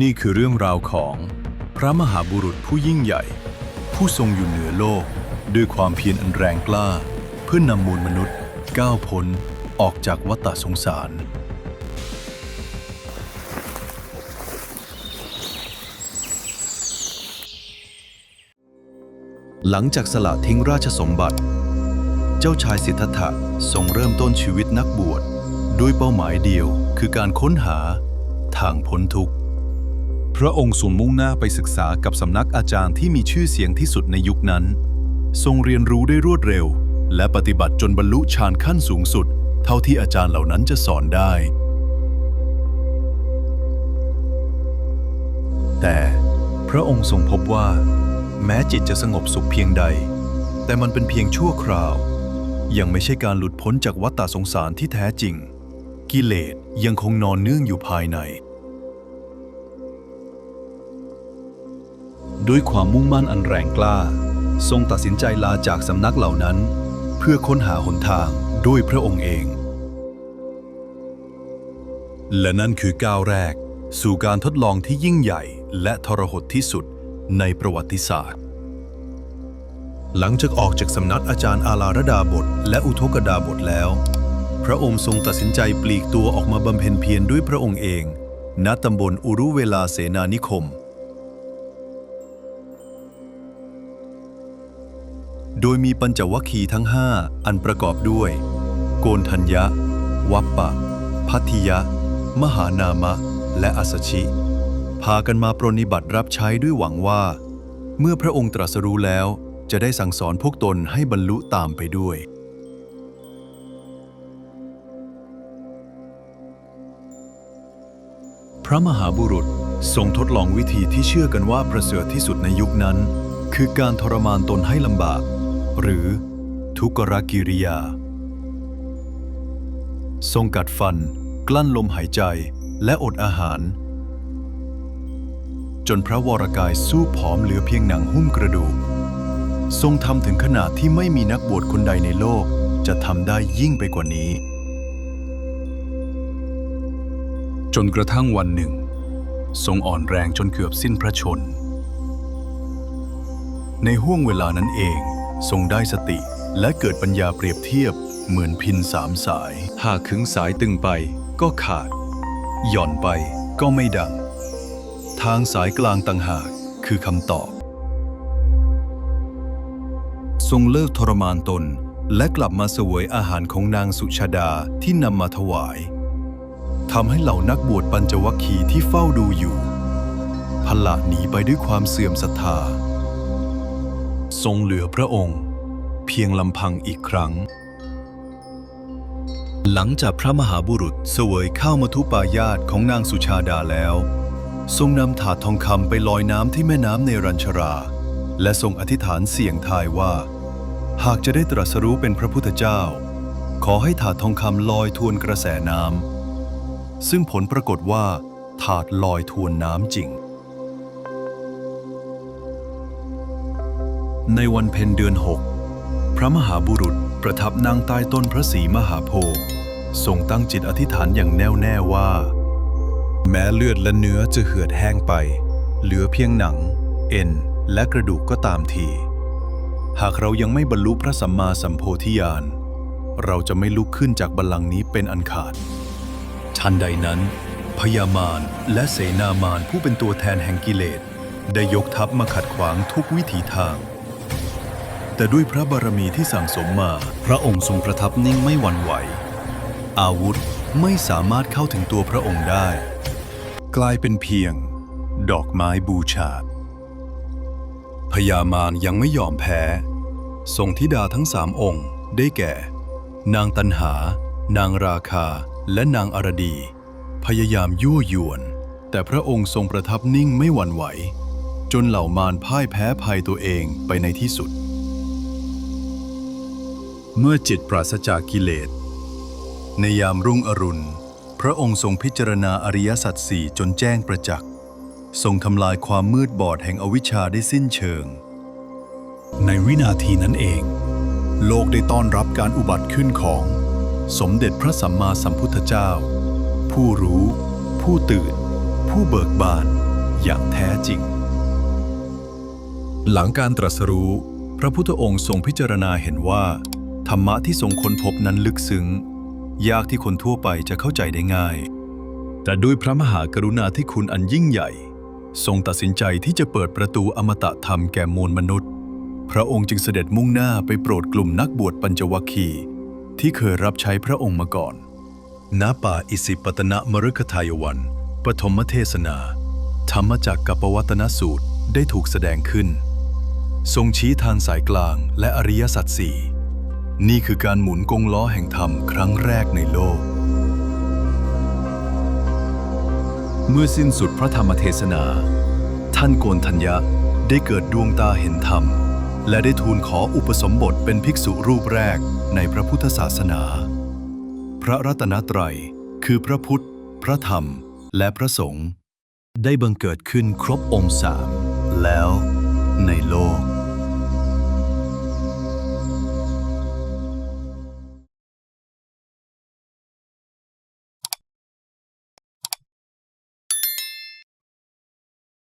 นี่คือเรื่องราวของพระมหาบุรุษผู้ยิ่งใหญ่ ผู้ทรงอยู่เหนือโลก ด้วยความเพียรอันแรงกล้า เพื่อนำมูลมนุษย์ก้าวพ้นออกจากวัฏสงสาร หลังจากสละทิ้งราชสมบัติ เจ้าชายสิทธัตถะทรงเริ่มต้นชีวิตนักบวช ด้วยเป้าหมายเดียวคือการค้นหาทางพ้นทุกข์ พระองค์ทรงมุ่งหน้าไปศึกษากับสำนักอาจารย์ที่มีชื่อเสียงที่สุดในยุคนั้น ทรงเรียนรู้ได้รวดเร็ว และปฏิบัติจนบรรลุฌานขั้นสูงสุด เท่าที่อาจารย์เหล่านั้นจะสอนได้ แต่พระองค์ทรงพบว่า แม้จิตจะสงบสุขเพียงใด แต่มันเป็นเพียงชั่วคราว ยังไม่ใช่การหลุดพ้นจากวัฏฏสงสารที่แท้จริง กิเลสยังคงนอนเนื่องอยู่ภายใน ด้วยความมุ่งมั่นอันแรงกล้า ทรงตัดสินใจลาจากสำนักเหล่านั้น เพื่อค้นหาหนทางด้วยพระองค์เอง และนั่นคือก้าวแรก สู่การทดลองที่ยิ่งใหญ่และทรหดที่สุดในประวัติศาสตร์ หลังจากออกจากสำนักอาจารย์อาลาระดาบท และอุทกดาบทแล้ว พระองค์ทรงตัดสินใจปลีกตัวออกมาบำเพ็ญเพียรด้วยพระองค์เอง ณตำบลอุรุเวลาเสนานิคม โดยมีปัญจวัคคีย์ทั้งห้าอันประกอบด้วย โกนทัญญะ วัปปะ พัทธิยะ มหานามะ และอัสชิ พากันมาปรนนิบัติรับใช้ด้วยหวังว่า เมื่อพระองค์ตรัสรู้แล้ว จะได้สั่งสอนพวกตนให้บรรลุตามไปด้วย พระมหาบุรุษทรงทดลองวิธีที่เชื่อกันว่าประเสริฐที่สุดในยุคนั้น คือการทรมานตนให้ลำบาก หรือทุกขกิริยา ทรงกัดฟัน กลั้นลมหายใจและอดอาหาร จนพระวรกายสู้ผอมเหลือเพียงหนังหุ้มกระดูก ทรงทำถึงขนาดที่ไม่มีนักบวชคนใดในโลก จะทำได้ยิ่งไปกว่านี้ จนกระทั่งวันหนึ่ง ทรงอ่อนแรงจนเกือบสิ้นพระชน ในห่วงเวลานั้นเอง ทรงได้สติและเกิดปัญญาเปรียบเทียบเหมือนพินสามสาย หากขึงสายตึงไปก็ขาด หย่อนไปก็ไม่ดัง ทางสายกลางต่างหากคือคำตอบ ทรงเลิกทรมานตนและกลับมาเสวยอาหารของนางสุชาดาที่นำมาถวายทำให้เหล่านักบวชปัญจวัคคีย์ที่เฝ้าดูอยู่พละหนีไปด้วยความเสื่อมศรัทธา ทรงเหลือพระองค์ เพียงลำพังอีกครั้ง หลังจากพระมหาบุรุษเสวยข้าวมทุปายาตของนางสุชาดาแล้ว ทรงนำถาดทองคำไปลอยน้ำที่แม่น้ำเนรัญชรา และทรงอธิษฐานเสี่ยงทายว่า หากจะได้ตรัสรู้เป็นพระพุทธเจ้า ขอให้ถาดทองคำลอยทวนกระแสน้ำซึ่งผลปรากฏว่าถาดลอยทวนน้ำจริง ในวันเพ็ญเดือนหกพระมหาบุรุษประทับนั่งใต้ต้นพระศรีมหาโพธิ์ทรงตั้งจิตอธิษฐานอย่างแน่วแน่ว่า แม้เลือดและเนื้อจะเหือดแห้งไป เหลือเพียงหนัง เอ็น และกระดูกก็ตามที หากเรายังไม่บรรลุพระสัมมาสัมโพธิญาณ เราจะไม่ลุกขึ้นจากบัลลังก์นี้เป็นอันขาด ทันใดนั้นพญามารและเสนามารผู้เป็นตัวแทนแห่งกิเลส ได้ยกทัพมาขัดขวางทุกวิถีทาง แต่ด้วยพระบารมีที่สั่งสมมา พระองค์ทรงประทับนิ่งไม่หวั่นไหว อาวุธไม่สามารถเข้าถึงตัวพระองค์ได้ กลายเป็นเพียง ดอกไม้บูชาพญามารยังไม่ยอมแพ้ทรงธิดาทั้งสามองค์ได้แก่ นางตันหา นางราคา และนางอรดี พยายามยั่วยวน แต่พระองค์ทรงประทับนิ่งไม่หวั่นไหว จนเหล่ามารพ่ายแพ้ภัยตัวเองไปในที่สุด เมื่อจิตปราศจากกิเลส ในยามรุ่งอรุณ พระองค์ทรงพิจารณาอริยสัจสี่จนแจ้งประจักษ์ทรงทำลายความมืดบอดแห่งอวิชชาได้สิ้นเชิง ในวินาทีนั้นเอง โลกได้ต้อนรับการอุบัติขึ้นของ สมเด็จพระสัมมาสัมพุทธเจ้า ผู้รู้ ผู้ตื่น ผู้เบิกบานอย่างแท้จริง หลังการตรัสรู้ พระพุทธองค์ทรงพิจารณาเห็นว่า ธรรมะที่ทรงค้นพบนั้นลึกซึ้ง ยากที่คนทั่วไปจะเข้าใจได้ง่าย แต่ด้วยพระมหากรุณาธิคุณอันยิ่งใหญ่ ทรงตัดสินใจที่จะเปิดประตูอมตะธรรมแก่มวลมนุษย์ พระองค์จึงเสด็จมุ่งหน้าไปโปรดกลุ่มนักบวชปัญจวัคคีย์ที่เคยรับใช้พระองค์มาก่อน ณ ป่าอิสิปตนะมฤคทายวัน ปฐมเทศนา ธรรมจักกับปวัตนสูตรได้ถูกแสดงขึ้น ทรงชี้ทางสายกลางและอริยสัจสี่ นี่คือการหมุนกงล้อแห่งธรรมครั้งแรกในโลก เมื่อสิ้นสุดพระธรรมเทศนา ท่านโกนทัญญะได้เกิดดวงตาเห็นธรรม และได้ทูลขออุปสมบทเป็นภิกษุรูปแรกในพระพุทธศาสนา พระรัตนตรัยคือพระพุทธ พระธรรม และพระสงฆ์ได้บังเกิดขึ้นครบองค์สามแล้วในโลก